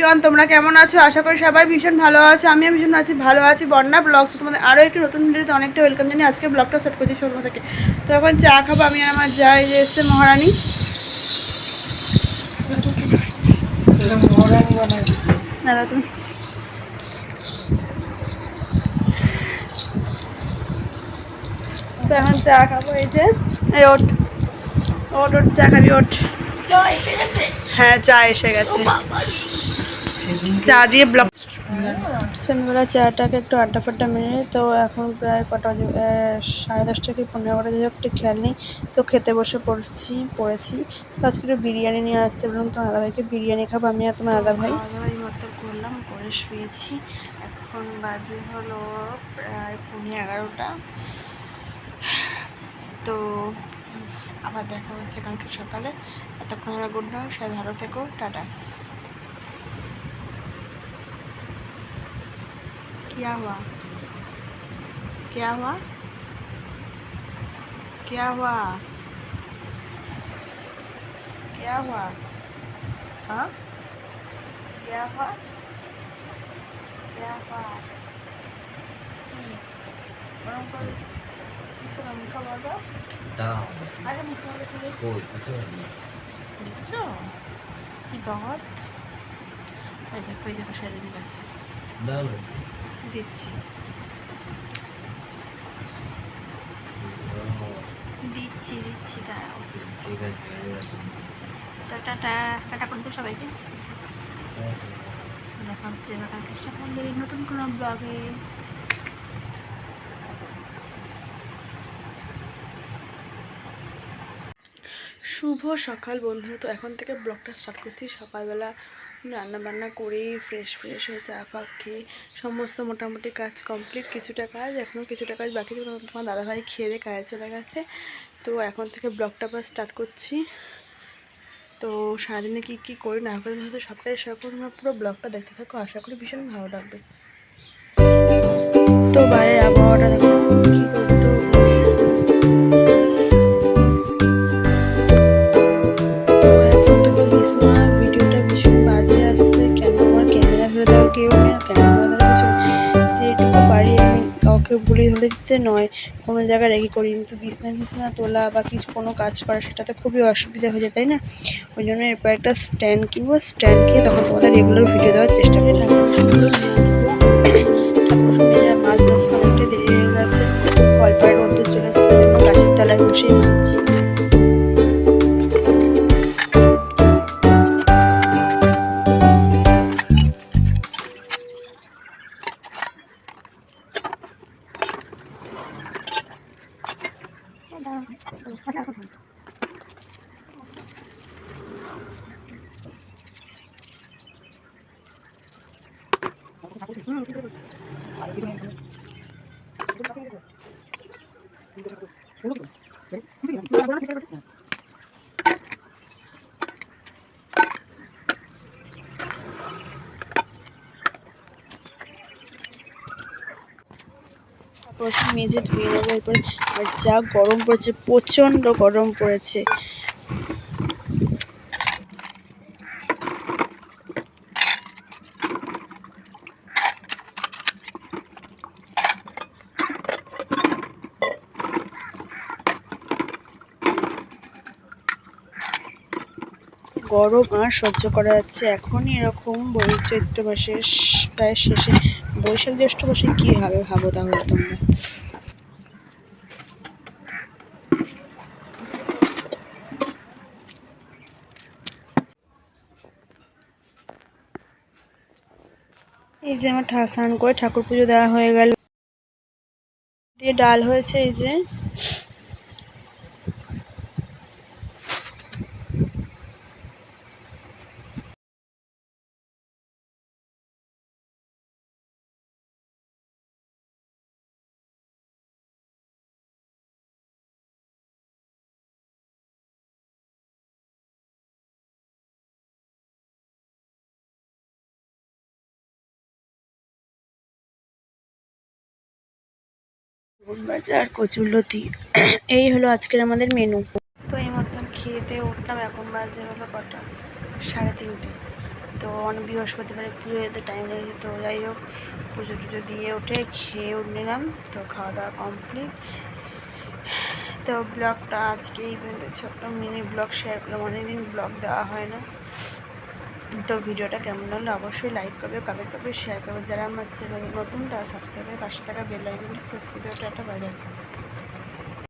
Everyone তোমরা কেমন আছো? আশা করি সবাই ভীষণ ভালো আছো। আমিও ভীষণ আছি ভালো আছি। বন্যা ব্লগস তোমাদের আরও একটি নতুন ভিডিওতে অনেকটা ওয়েলকাম জানি আজকে ব্লগটা সেট করছি সন্ধ্যা থেকে। তো এখন চা খাব আমি আর আমার যাই যে এসছে মহারানী। তুমি তো এখন চা খাব এই যে এই ওট। ওট ওট চা খাবি ওট। হ্যাঁ চা এসে গেছে। চা দিয়ে ব্লক সন্ধ্যাবেলা চাটাকে একটু আড্ডা ফাড্ডা মেরে তো এখন প্রায় কটা বাজে সাড়ে দশটা কি পনেরো বাজে যাই একটু খেয়াল নেই। তো খেতে বসে পড়ছি পড়েছি। তো আজকে একটু বিরিয়ানি নিয়ে আসতে বললাম তোমার দাদাভাইকে বিরিয়ানি খাব আমি আর তোমার দাদাভাই। দাদাভাই মতো করলাম করে শুয়েছি। এখন বাজে হলো প্রায় পৌনে এগারোটা। তো আবার দেখা হচ্ছে কালকে সকালে। এতক্ষণ আমরা গুড নাইট সবাই ভালো থেকো টাটা। क्या हुआ क्या हुआ क्या हुआ क्या हुआ हाँ क्या हुआ क्या हुआ మనం తీసుకున్నాం ఇంకా బాగా అరే ముఖ్యంగా కూర్చో ఈ బాగా అయితే పోయి దగ్గర দিচ্ছি। দিচ্ছি দিচ্ছি, দাঁড়াও। তো টাটা টাটা করে তো সবাইকে। দেখা হচ্ছে নতুন কোনো ব্লগে শুভ সকাল বন্ধু। তো এখন থেকে ব্লগটা স্টার্ট করছি। সকালবেলা রান্না বান্না করে ফ্রেশ ফ্রেশ হয়ে চা ফা খেয়ে সমস্ত মোটামুটি কাজ কমপ্লিট কিছুটা কাজ, এখনও কিছুটা কাজ বাকি তোমার দাদাভাই খেয়ে দিয়ে কাজে চলে গেছে। তো এখন থেকে ব্লগটা আবার স্টার্ট করছি। তো সারাদিনে কী কী করি না করি সবটাই করব। পুরো ব্লগটা দেখতে থাকো। আশা করি ভীষণ ভালো লাগবে। কাউকে বলি ধরে দিতে নয়, কোনো জায়গায় রেগে করি কিন্তু বিছনা বিছনা তোলা বা কিছু কোনো কাজ করা সেটাতে খুবই অসুবিধা হয়ে যায়, তাই না? ওই জন্য এরপর একটা স্ট্যান্ড কিনবো। স্ট্যান্ড কিনে তখন তোমাদের রেগুলার ভিডিও দেওয়ার চেষ্টা করি মেজে ধুয়ে নেব এরপর আর যা গরম পড়েছে প্রচণ্ড গরম পড়েছে। গরম আর সহ্য করা যাচ্ছে। এখনই এরকম বই চৈত্র মাসের প্রায় শেষে। বৈশাখ জ্যৈষ্ঠ মাসে কী হবে ভাবো তাহলে তোমরা? এই যে আমার স্নান করে ঠাকুর পুজো দেওয়া হয়ে গেল। দিয়ে ডাল হয়েছে এই যে। বাজার কচুরলতি। এই হলো আজকের আমাদের মেনু তো এই মতন খেয়ে দিয়ে উঠলাম, এখন বাজে হলো কটা? সাড়ে তিনটে। তো অনেক বৃহস্পতিবারে পুজো যেতে টাইম লেগেছে, তো যাই হোক, পুজো টুজো দিয়ে উঠে খেয়ে নিলাম, তো খাওয়া দাওয়া কমপ্লিট তো ব্লগটা আজকে এই পর্যন্ত ছোট্ট মিনি ব্লগ শেয়ার করলাম, অনেকদিন ব্লগ দেওয়া হয় না। তো ভিডিওটা কেমন হলো অবশ্যই লাইক করবে কমেন্ট করবে শেয়ার করবে। যারা আমার চ্যানেল নতুন, তারা সাবস্ক্রাইবের পাশে থাকা বেল আইকনটি প্রেস করে দেওয়াটা একটা বাজার